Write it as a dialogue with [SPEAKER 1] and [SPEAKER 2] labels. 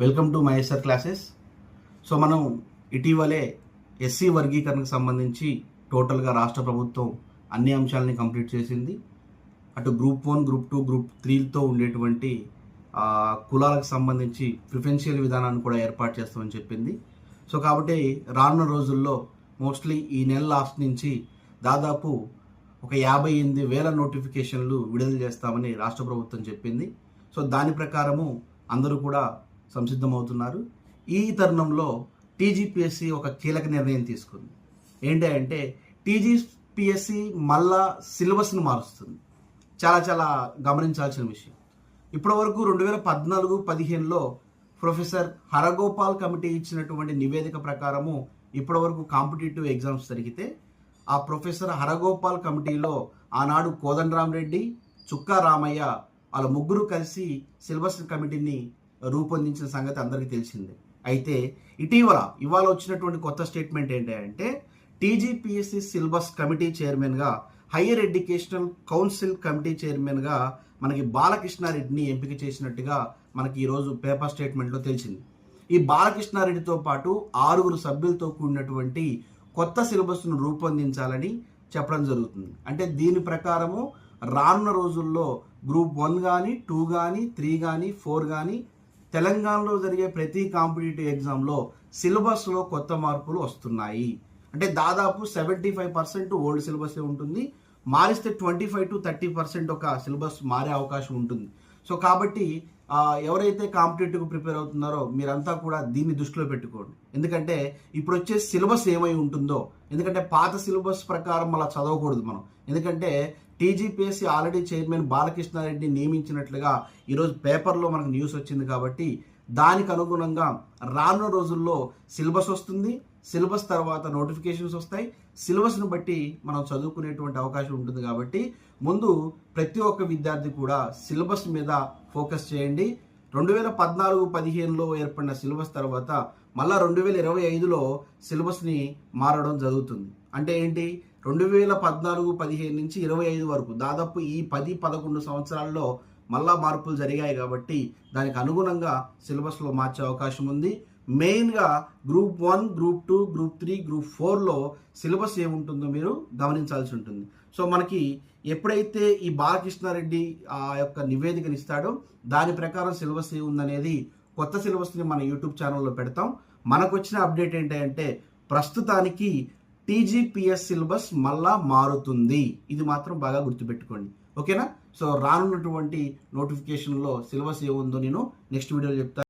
[SPEAKER 1] Welcome to Maheshwar classes so మనం ఇటీవలే SC వర్గీకరణకు సంబంధించి టోటల్గా రాష్ట్ర ప్రభుత్వం అన్ని అంశాలని కంప్లీట్ చేసింది. అటు group one group two group త్రీతో ఉండేటువంటి కులాలకు సంబంధించి ప్రిఫరెన్షియల్ విధానాన్ని కూడా ఏర్పాటు చేస్తామని చెప్పింది. సో కాబట్టి రానున్న రోజుల్లో మోస్ట్లీ ఈ నెల లాస్ట్ నుంచి దాదాపు ఒక యాభై ఎనిమిది వేల నోటిఫికేషన్లు విడుదల చేస్తామని రాష్ట్ర ప్రభుత్వం చెప్పింది. సో దాని ప్రకారము అందరూ కూడా సంసిద్ధమవుతున్నారు. ఈ తరుణంలో టీజీపీఎస్సీ ఒక కీలక నిర్ణయం తీసుకుంది. ఏంటి అంటే టీజీపీఎస్సీ మళ్ళా సిలబస్ను మారుస్తుంది. చాలా చాలా గమనించాల్సిన విషయం. ఇప్పటివరకు రెండు వేల పద్నాలుగు పదిహేనులో ప్రొఫెసర్ హరగోపాల్ కమిటీ ఇచ్చినటువంటి నివేదిక ప్రకారము ఇప్పటివరకు కాంపిటేటివ్ ఎగ్జామ్స్ జరిగితే ఆ ప్రొఫెసర్ హరగోపాల్ కమిటీలో ఆనాడు కోదండరామరెడ్డి చుక్కా రామయ్య వాళ్ళ ముగ్గురు కలిసి సిలబస్ కమిటీని రూపొందించిన సంగతి అందరికీ తెలిసిందే. అయితే ఇటీవల ఇవాళ వచ్చినటువంటి కొత్త స్టేట్మెంట్ ఏంటి అంటే టీజీపీఎస్సీ సిలబస్ కమిటీ చైర్మన్గా హయ్యర్ ఎడ్యుకేషనల్ కౌన్సిల్ కమిటీ చైర్మన్గా మనకి బాలకృష్ణారెడ్డిని ఎంపిక చేసినట్టుగా మనకి ఈరోజు పేపర్ స్టేట్మెంట్లో తెలిసింది. ఈ బాలకృష్ణారెడ్డితో పాటు ఆరుగురు సభ్యులతో కూడినటువంటి కొత్త సిలబస్ను రూపొందించాలని చెప్పడం జరుగుతుంది. అంటే దీని ప్రకారము రానున్న రోజుల్లో గ్రూప్ వన్ కానీ టూ కానీ త్రీ కానీ ఫోర్ కానీ తెలంగాణలో జరిగే ప్రతి కాంపిటేటివ్ ఎగ్జామ్లో సిలబస్లో కొత్త మార్పులు వస్తున్నాయి. అంటే దాదాపు seventy five percent old syllabus ఉంటుంది. మారిస్తే twenty five to thirty percent ఒక సిలబస్ మారే అవకాశం ఉంటుంది. సో కాబట్టి ఎవరైతే కాంపిటేటివ్ ప్రిపేర్ అవుతున్నారో మీరంతా కూడా దీన్ని దృష్టిలో పెట్టుకోండి. ఎందుకంటే ఇప్పుడు వచ్చే సిలబస్ ఏమై ఉంటుందో ఎందుకంటే పాత సిలబస్ ప్రకారం అలా చదవకూడదు మనం. ఎందుకంటే టీజీపీఎస్సీ ఆల్రెడీ చైర్మన్ బాలకృష్ణారెడ్డి నియమించినట్లుగా ఈరోజు పేపర్లో మనకు న్యూస్ వచ్చింది కాబట్టి దానికి అనుగుణంగా రానున్న రోజుల్లో సిలబస్ వస్తుంది సిలబస్ తర్వాత నోటిఫికేషన్స్ వస్తాయి. సిలబస్ను బట్టి మనం చదువుకునేటువంటి అవకాశం ఉంటుంది కాబట్టి ముందు ప్రతి ఒక్క విద్యార్థి కూడా సిలబస్ మీద ఫోకస్ చేయండి. రెండు వేల పద్నాలుగు పదిహేనులో ఏర్పడిన సిలబస్ తర్వాత మళ్ళా రెండు వేల ఇరవై ఐదులో సిలబస్ని మారడం జరుగుతుంది. అంటే ఏంటి? రెండు వేల పద్నాలుగు పదిహేను నుంచి ఇరవై ఐదు వరకు దాదాపు ఈ పది పదకొండు సంవత్సరాల్లో మళ్ళా మార్పులు జరిగాయి కాబట్టి దానికి అనుగుణంగా సిలబస్లో మార్చే అవకాశం ఉంది. మెయిన్గా group one group two group three group ఫోర్లో సిలబస్ ఏముంటుందో మీరు గమనించాల్సి ఉంటుంది. సో మనకి ఎప్పుడైతే ఈ బాలకృష్ణారెడ్డి ఆ యొక్క నివేదికను ఇస్తాడో దాని ప్రకారం సిలబస్ ఏముందనేది కొత్త సిలబస్ని మన యూట్యూబ్ ఛానల్లో పెడతాం. మనకు వచ్చిన అప్డేట్ ఏంటంటే ప్రస్తుతానికి టీజీపీఎస్ సిలబస్ మళ్ళా మారుతుంది. ఇది మాత్రం బాగా గుర్తుపెట్టుకోండి. ఓకేనా? సో రానున్నటువంటి నోటిఫికేషన్లో సిలబస్ ఏముందో నేను నెక్స్ట్ వీడియోలో చెప్తాను